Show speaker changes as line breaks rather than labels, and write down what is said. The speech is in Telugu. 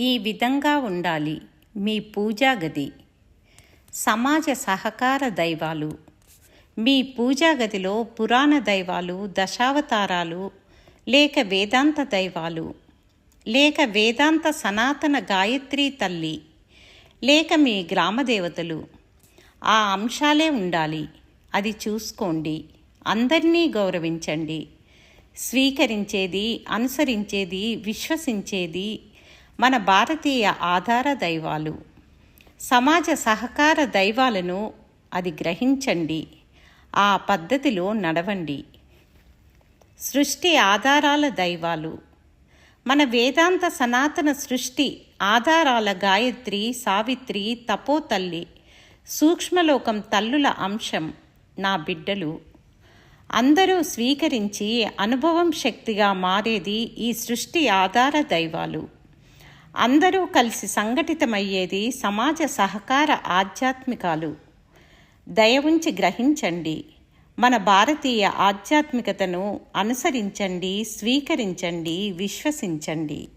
ఈ విధంగా ఉండాలి. మీ పూజా గది సమాజ సహకార దైవాలు. మీ పూజా గదిలో పురాణ దైవాలు దశావతారాలు లేక వేదాంత దైవాలు లేక వేదాంత సనాతన గాయత్రి తల్లి లేక మీ గ్రామ దేవతలు ఆ అంశాలే ఉండాలి. అది చూసుకోండి. అందరినీ గౌరవించండి. స్వీకరించేది అనుసరించేది విశ్వసించేది మన భారతీయ ఆధార దైవాలు. సమాజ సహకార దైవాలను అది గ్రహించండి. ఆ పద్ధతిలో నడవండి. సృష్టి ఆధారాల దైవాలు. మన వేదాంత సనాతన సృష్టి ఆధారాల గాయత్రి సావిత్రి తపోతల్లి సూక్ష్మలోకం తల్లుల అంశం నా బిడ్డలు. అందరూ స్వీకరించి అనుభవం శక్తిగా మారేది ఈ సృష్టి ఆధార దైవాలు. అందరూ కలిసి సంఘటితమయ్యేది సమాజ సహకార ఆధ్యాత్మికాలు. దయ ఉంచి గ్రహించండి. మన భారతీయ ఆధ్యాత్మికతను అనుసరించండి స్వీకరించండి విశ్వసించండి.